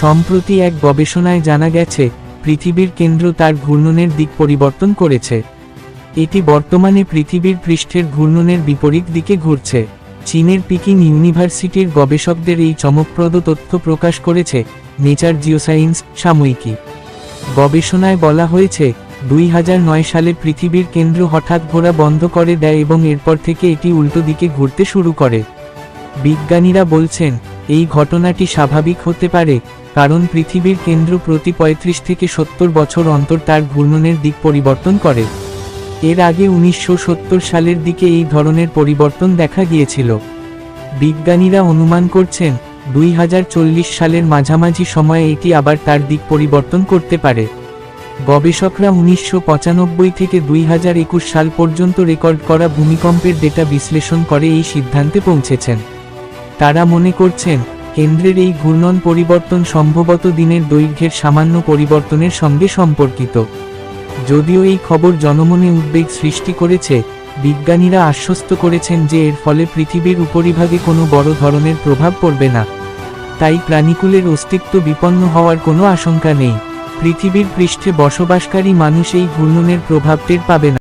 সম্প্রতি এক গবেষণায় জানা গেছে, পৃথিবীর কেন্দ্র তার ঘূর্ণনের দিক পরিবর্তন করেছে। এটি বর্তমানে পৃথিবীর পৃষ্ঠের ঘূর্ণনের বিপরীত দিকে ঘুরছে। চীনের পিকিং ইউনিভার্সিটির গবেষকদের এই চমকপ্রদ তথ্য প্রকাশ করেছে নেচার জিওসায়েন্স সাময়িকী। গবেষণায় বলা হয়েছে, দুই হাজার নয় সালে পৃথিবীর কেন্দ্র হঠাৎ ঘোরা বন্ধ করে দেয় এবং এরপর থেকে এটি উল্টো দিকে ঘুরতে শুরু করে। বিজ্ঞানীরা বলছেন এই ঘটনাটি স্বাভাবিক হতে পারে, কারণ পৃথিবীর কেন্দ্র প্রতি পঁয়ত্রিশ থেকে সত্তর বছর অন্তর তার ঘূর্ণনের দিক পরিবর্তন করে। এর আগে উনিশশো সত্তর সালের দিকে এই ধরনের পরিবর্তন দেখা গিয়েছিল। বিজ্ঞানীরা অনুমান করছেন, দুই হাজার চল্লিশ সালের মাঝামাঝি সময়ে এটি আবার তার দিক পরিবর্তন করতে পারে। গবেষকরা উনিশশো পঁচানব্বই থেকে দুই হাজার একুশ সাল পর্যন্ত রেকর্ড করা ভূমিকম্পের ডেটা বিশ্লেষণ করে এই সিদ্ধান্তে পৌঁছেছেন। তারা মনে করছেন, কেন্দ্রের এই ঘূর্ণন পরিবর্তন সম্ভবত দিনের দৈর্ঘ্যের সামান্য পরিবর্তনের সঙ্গে সম্পর্কিত। যদিও এই খবর জনমনে উদ্বেগ সৃষ্টি করেছে, বিজ্ঞানীরা আশ্বস্ত করেছেন যে এর ফলে পৃথিবীর উপরিভাগে কোনো বড় ধরনের প্রভাব পড়বে না। তাই প্রাণীকুলের অস্তিত্ব বিপন্ন হওয়ার কোনো আশঙ্কা নেই। পৃথিবীর পৃষ্ঠে বসবাসকারী মানুষ এই ঘূর্ণনের প্রভাব টের পাবে না।